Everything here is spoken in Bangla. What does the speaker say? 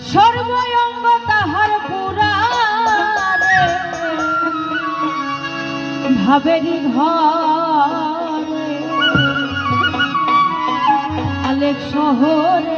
সর্বঙ্গ তাহার পুরারে ভাবেরি ঘরে। আলেক শহরে